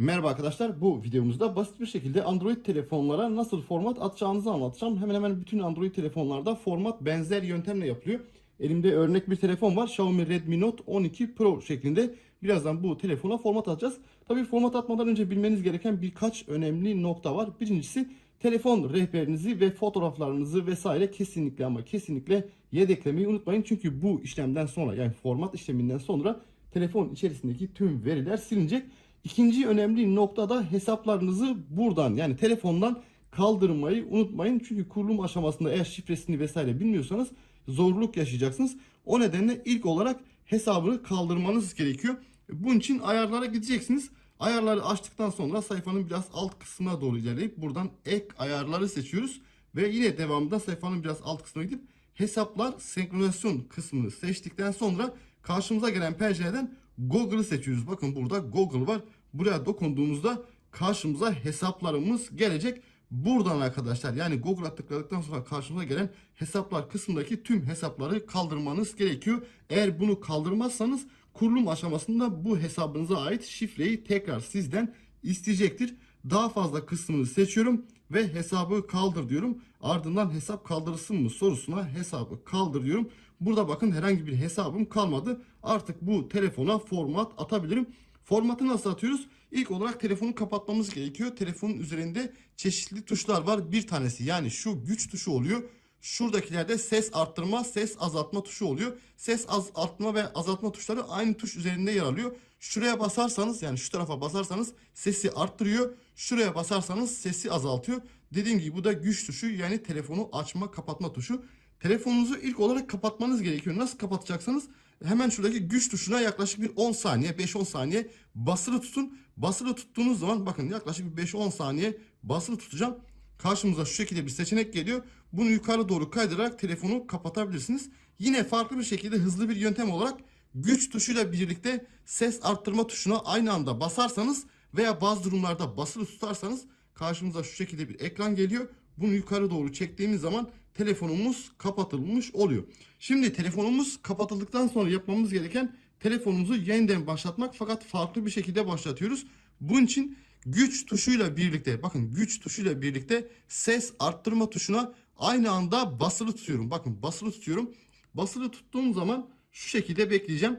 Merhaba arkadaşlar. Bu videomuzda basit bir şekilde Android telefonlara nasıl format atacağınızı anlatacağım. Hemen hemen bütün Android telefonlarda format benzer yöntemle yapılıyor. Elimde örnek bir telefon var. Xiaomi Redmi Note 12 Pro şeklinde. Birazdan bu telefona format atacağız. Tabii format atmadan önce bilmeniz gereken birkaç önemli nokta var. Birincisi telefon rehberinizi ve fotoğraflarınızı vesaire kesinlikle ama kesinlikle yedeklemeyi unutmayın. Çünkü bu işlemden sonra yani format işleminden sonra telefon içerisindeki tüm veriler silinecek. İkinci önemli nokta da hesaplarınızı buradan yani telefondan kaldırmayı unutmayın. Çünkü kurulum aşamasında eğer şifresini vesaire bilmiyorsanız zorluk yaşayacaksınız. O nedenle ilk olarak hesabı kaldırmanız gerekiyor. Bunun için ayarlara gideceksiniz. Ayarları açtıktan sonra sayfanın biraz alt kısmına doğru ilerleyip buradan ek ayarları seçiyoruz. Ve yine devamında sayfanın biraz alt kısmına gidip hesaplar senkronizasyon kısmını seçtikten sonra karşımıza gelen pencereden Google'ı seçiyoruz. Bakın burada Google var. Buraya dokunduğumuzda karşımıza hesaplarımız gelecek. Buradan arkadaşlar yani Google'a tıkladıktan sonra karşımıza gelen hesaplar kısmındaki tüm hesapları kaldırmanız gerekiyor. Eğer bunu kaldırmazsanız kurulum aşamasında bu hesabınıza ait şifreyi tekrar sizden isteyecektir. Daha fazla kısmını seçiyorum ve hesabı kaldır diyorum. Ardından hesap kaldırılsın mı sorusuna hesabı kaldır diyorum. Burada bakın herhangi bir hesabım kalmadı. Artık bu telefona format atabilirim. Formatı nasıl atıyoruz? İlk olarak telefonu kapatmamız gerekiyor. Telefonun üzerinde çeşitli tuşlar var. Bir tanesi yani şu güç tuşu oluyor. Şuradakilerde ses arttırma, ses azaltma tuşu oluyor. Ses az arttırma ve azaltma tuşları aynı tuş üzerinde yer alıyor. Şuraya basarsanız yani şu tarafa basarsanız sesi arttırıyor. Şuraya basarsanız sesi azaltıyor. Dediğim gibi bu da güç tuşu yani telefonu açma kapatma tuşu. Telefonunuzu ilk olarak kapatmanız gerekiyor. Nasıl kapatacaksınız? Hemen şuradaki güç tuşuna yaklaşık bir 10 saniye 5-10 saniye basılı tutun. Basılı tuttuğunuz zaman bakın yaklaşık bir 5-10 saniye basılı tutacağım. Karşımıza şu şekilde bir seçenek geliyor. Bunu yukarı doğru kaydırarak telefonu kapatabilirsiniz. Yine farklı bir şekilde hızlı bir yöntem olarak güç tuşuyla birlikte ses arttırma tuşuna aynı anda basarsanız veya bazı durumlarda basılı tutarsanız karşımıza şu şekilde bir ekran geliyor. Bunu yukarı doğru çektiğimiz zaman telefonumuz kapatılmış oluyor. Şimdi telefonumuz kapatıldıktan sonra yapmamız gereken telefonumuzu yeniden başlatmak fakat farklı bir şekilde başlatıyoruz. Bunun için güç tuşuyla birlikte bakın güç tuşuyla birlikte ses arttırma tuşuna aynı anda basılı tutuyorum. Bakın basılı tutuyorum. Basılı tuttuğum zaman şu şekilde bekleyeceğim.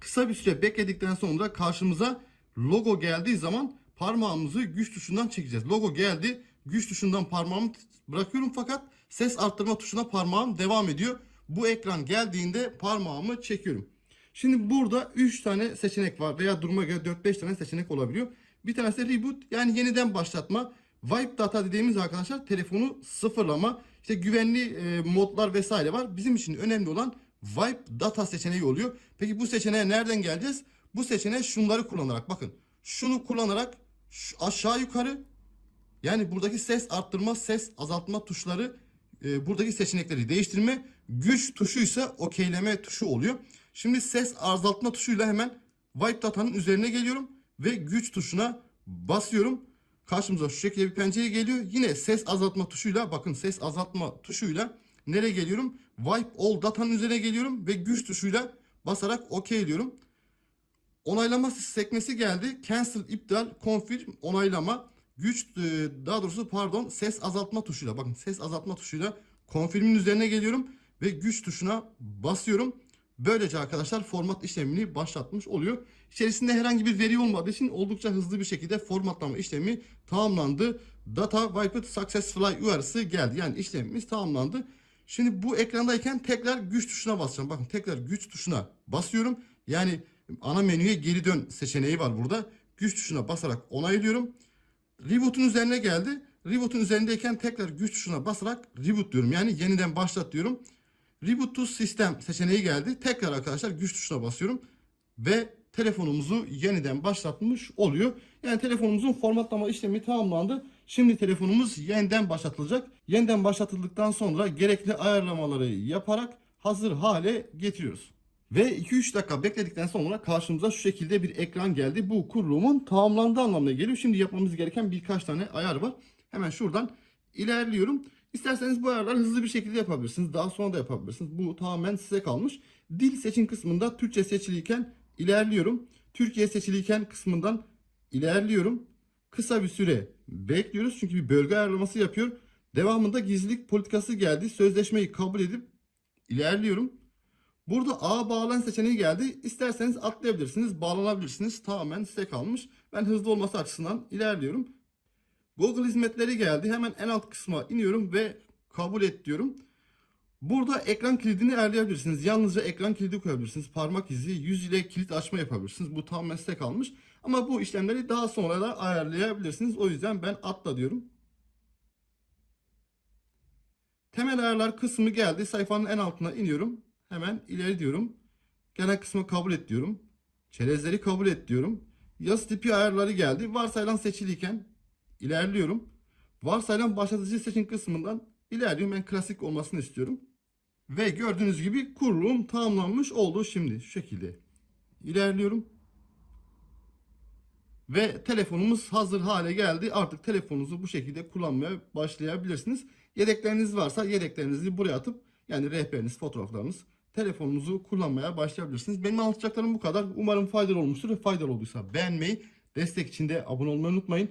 Kısa bir süre bekledikten sonra karşımıza logo geldiği zaman parmağımızı güç tuşundan çekeceğiz. Logo geldi. Güç tuşundan parmağımı bırakıyorum fakat ses arttırma tuşuna parmağım devam ediyor. Bu ekran geldiğinde parmağımı çekiyorum. Şimdi burada 3 tane seçenek var veya duruma göre 4-5 tane seçenek olabiliyor. Bir tanesi reboot yani yeniden başlatma. Wipe data dediğimiz arkadaşlar telefonu sıfırlama. İşte güvenli e, modlar vesaire var. Bizim için önemli olan wipe data seçeneği oluyor. Peki bu seçeneğe nereden geleceğiz? Bu seçeneğe şunları kullanarak bakın. Şunu kullanarak şu aşağı yukarı yani buradaki ses arttırma, ses azaltma tuşları e, buradaki seçenekleri değiştirme. Güç tuşu ise okeyleme tuşu oluyor. Şimdi ses azaltma tuşuyla hemen wipe datanın üzerine geliyorum ve güç tuşuna basıyorum. Karşımıza şu şekilde bir pencere geliyor. Yine ses azaltma tuşuyla bakın ses azaltma tuşuyla nereye geliyorum? Wipe all datanın üzerine geliyorum ve güç tuşuyla basarak OK diyorum. Onaylama sekmesi geldi. Cancel, iptal, confirm, onaylama. Güç e, daha doğrusu pardon ses azaltma tuşuyla bakın ses azaltma tuşuyla confirm'in üzerine geliyorum ve güç tuşuna basıyorum. Böylece arkadaşlar format işlemini başlatmış oluyor. İçerisinde herhangi bir veri olmadığı için oldukça hızlı bir şekilde formatlama işlemi tamamlandı. Data wiped successfully uyarısı geldi. Yani işlemimiz tamamlandı. Şimdi bu ekrandayken tekrar güç tuşuna basacağım. Bakın tekrar güç tuşuna basıyorum. Yani ana menüye geri dön seçeneği var burada. Güç tuşuna basarak onaylıyorum. Reboot'un üzerine geldi. Reboot'un üzerindeyken tekrar güç tuşuna basarak reboot diyorum. Yani yeniden başlat diyorum. Reboot to System seçeneği geldi. Tekrar arkadaşlar güç tuşuna basıyorum. Ve telefonumuzu yeniden başlatmış oluyor. Yani telefonumuzun formatlama işlemi tamamlandı. Şimdi telefonumuz yeniden başlatılacak. Yeniden başlatıldıktan sonra gerekli ayarlamaları yaparak hazır hale getiriyoruz. Ve 2-3 dakika bekledikten sonra karşımıza şu şekilde bir ekran geldi. Bu kurulumun tamamlandığı anlamına geliyor. Şimdi yapmamız gereken birkaç tane ayar var. Hemen şuradan ilerliyorum. İsterseniz bu ayarları hızlı bir şekilde yapabilirsiniz. Daha sonra da yapabilirsiniz. Bu tamamen size kalmış. Dil seçim kısmında Türkçe seçiliyken ilerliyorum. Türkiye seçiliyken kısmından İlerliyorum. Kısa bir süre bekliyoruz çünkü bir bölge ayarlaması yapıyor. Devamında gizlilik politikası geldi. Sözleşmeyi kabul edip ilerliyorum. Burada A bağlan seçeneği geldi. İsterseniz atlayabilirsiniz, bağlanabilirsiniz. Tamamen size kalmış. Ben hızlı olması açısından ilerliyorum. Google hizmetleri geldi. Hemen en alt kısma iniyorum ve kabul et diyorum. Burada ekran kilidini ayarlayabilirsiniz. Yalnızca ekran kilidi koyabilirsiniz. Parmak izi, yüz ile kilit açma yapabilirsiniz. Bu tamamen size kalmış. Ama bu işlemleri daha sonra da ayarlayabilirsiniz. O yüzden ben atla diyorum. Temel ayarlar kısmı geldi. Sayfanın en altına iniyorum. Hemen ileri diyorum. Genel kısmı kabul et diyorum. Çerezleri kabul et diyorum. Yazı tipi ayarları geldi. Varsayılan seçiliyken ilerliyorum. Varsayılan başlatıcı seçim kısmından ilerliyorum. Ben klasik olmasını istiyorum. Ve gördüğünüz gibi kurulum tamamlanmış oldu şimdi. Şu şekilde ilerliyorum. Ve telefonumuz hazır hale geldi. Artık telefonunuzu bu şekilde kullanmaya başlayabilirsiniz. Yedekleriniz varsa yedeklerinizi buraya atıp yani rehberiniz, fotoğraflarınız, telefonunuzu kullanmaya başlayabilirsiniz. Benim anlatacaklarım bu kadar. Umarım faydalı olmuştur faydalı olduysa beğenmeyi, destek için de abone olmayı unutmayın.